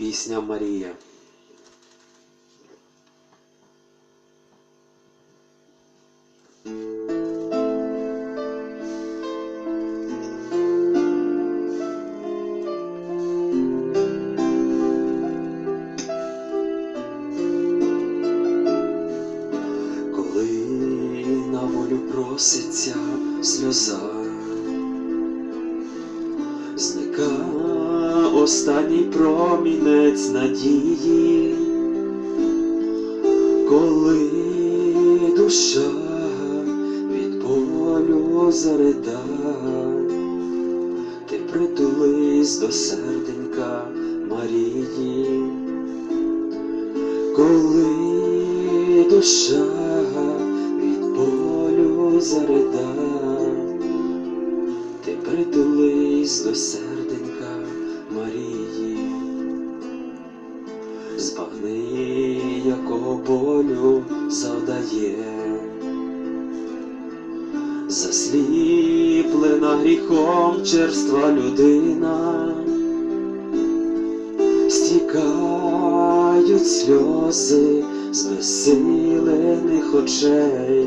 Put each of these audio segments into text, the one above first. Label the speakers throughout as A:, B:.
A: Пісня Марія. Проситься сльоза, зника останній промінець надії, коли душа від болю зарида, ти притулись до серденька Марії, коли душа від болю зарида, ти притулись до серденька збагни, якого болю завдає, засліплена гріхом черства людина, стікають сльози з безсилених очей,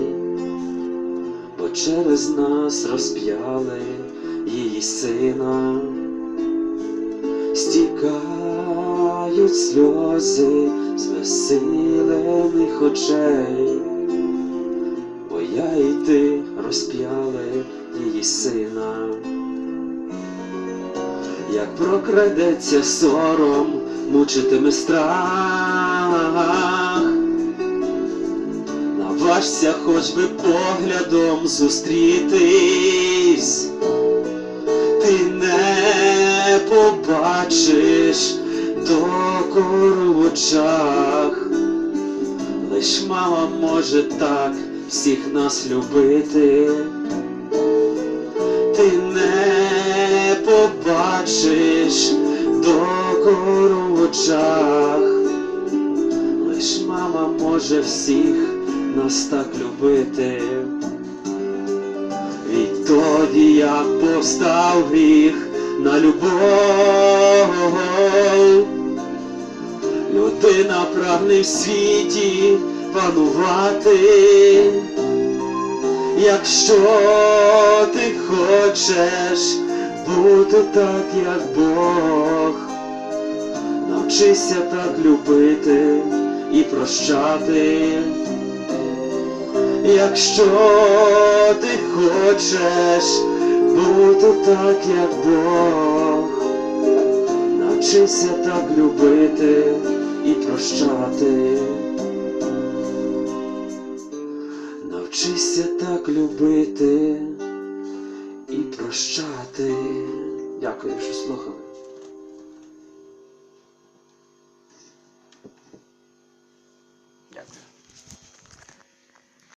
A: бо через нас розп'яли її сина, стікають сльози з безсилених очей, бо я і ти розп'яли її сина. Як прокрадеться сором, мучитиме страх, наважся хоч би поглядом зустрітись, докору в очах, лиш мама може так всіх нас любити, ти не побачиш докору в очах, лиш мама може всіх нас так любити. Відтоді як повстав гріх на любов, людина в світі панувати. Якщо ти хочеш бути так, як Бог, навчися так любити і прощати. Якщо ти хочеш бути так, як Бог, навчися так любити любити і прощати. Дякую, що слухали.